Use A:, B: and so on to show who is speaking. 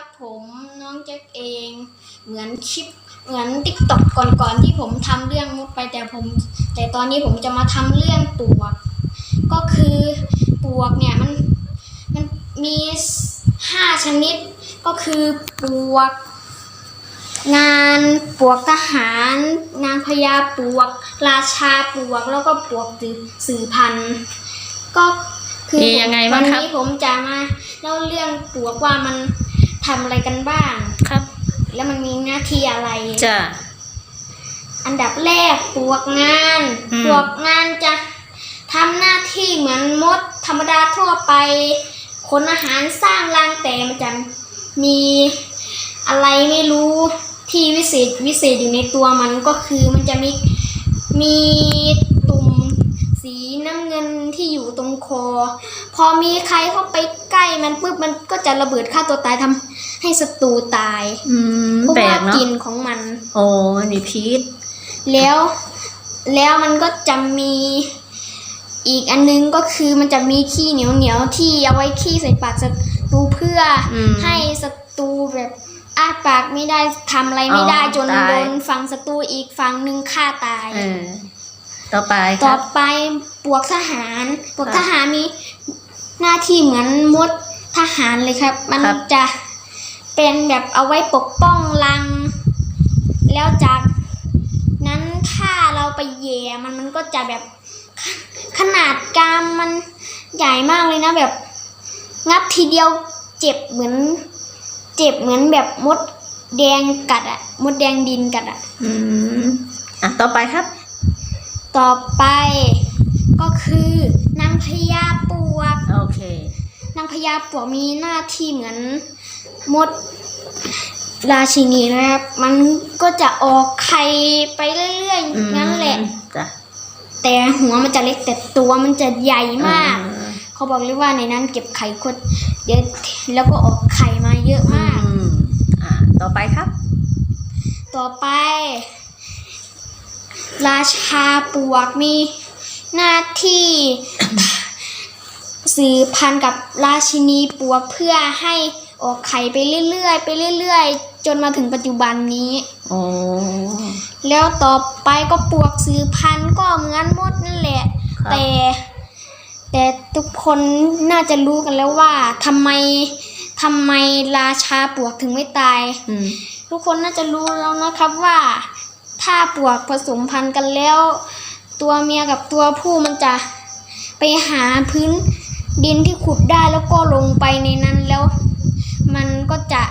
A: ครับผมน้องแจ็คเอง เหมือนคลิปเหมือนติ๊กต็อกก่อนๆที่ผมทำเรื่องมุดไปแต่ผม แต่ตอนนี้ผมจะมาทำเรื่องปลวก ก็คือปลวกเนี่ยมันมันมีห้าชนิด ก็คือปลวก งานปลวกทหาร นางพญาปลวก ราชาปลวกแล้วก็ปลวกสื่อสื่อพันธุ์ก็คือ
B: มียังไงบ้างครับ
A: วันนี้ผมจะมาเล่าเรื่องปลวกว่ามัน ทำอะไรกันบ้าง
B: ครับ
A: แล้วมันมีหน้าที่อะไร
B: จ้ะ
A: อันดับแรกปลวกงาน
B: อืม
A: ปลวกงานจะทำหน้าที่เหมือนมดธรรมดาทั่วไปขนอาหารสร้างรังแต่มันจะมีอะไรไม่รู้ที่วิเศษวิเศษอยู่ในตัวมันก็คือมันจะมีมีตุ่ม สีน้ำเงินที่อยู่ตรงคอ พอมีใครเข้าไปใกล้มันปุ๊บมันก็จะระเบิดฆ่าตัวตายทำให้ศัตรูตาย
B: อืม
A: เพราะ
B: แปล
A: ว่าก
B: เนาะ
A: กลิ่นของมัน
B: โอ้มันมีพิษ
A: แล้วแล้วมันก็จะมีอีกอันนึงก็คือมันจะมีขี้เหนียวเหนียวๆที่เอาไว้ขี้ใส่ปากศัตรูเพื่ออ
B: ม
A: ให้ศัตรูแบบอ้าปากไม่ได้ทำอะไรไม่ได้
B: อ๋อ
A: จน
B: ตาย
A: โดนฝั่งศัตรูอีกฝั่งหนึ่งฆ่าตาย
B: เออ ต่อไปค
A: ต่อ
B: รับ
A: ไปปวกทหารปวก
B: ครับ
A: ทหารมีหน้าที่เหมือนมดทหารเลยครับ มัน
B: ครับ
A: จะเป็นแบบเอาไว้ปกป้องรัง แล้วจากนั้นถ้าเราไปแย่มันมันก็จะแบบขขนาดกรามมันใหญ่มากเลยนะแบบ งับทีเดียวเจ็บเหมือน เจ็บเหมือนแบบมดแดงกัดอะมดแดงดินกัดอะ
B: อืมอะต่อไปครับ
A: ต่อไปก็คือนางพญาปวก
B: โอเค
A: นางพญาปวกมีหน้าที่เหมือนมดราชินีนะครับ มันก็จะออกไข่ไปเรื่อย
B: อืม
A: ๆงั้นแหละ
B: จ้ะ
A: แต่หัวมันจะเล็กแต่ตัวมันจะใหญ่มาก
B: อืม
A: เขาบอกเลยว่าในนั้นเก็บไข่คดเยอะแล้วก็ออกไข่มาเยอะมาก
B: อืมอะต่อไปครับ
A: ต่อไป ราชาปวกมีหน้าที่ สืบพันธุ์กับราชินีปวกเพื่อให้ออกไข่ไปเรื่อยๆ ไปเรื่อยๆ จนมาถึงปัจจุบันนี้
B: โอ้
A: แล้วต่อไปก็ปวกสืบพันธุ์ก็เหมือนมดนั่นแหละ
B: ครับ
A: แต่ แต่ทุกคนน่าจะรู้กันแล้วว่าทำไมทำไมราชาปวกถึงไม่ตาย
B: อืม
A: ทุกคนน่าจะรู้แล้วนะครับว่า ถ้าปลวกผสมพันธุ์กันแล้ว ตัวเมียกับตัวผู้มันจะไปหาพื้นดินที่ขุดได้แล้วก็ลงไปในนั้นแล้ว มันก็จะ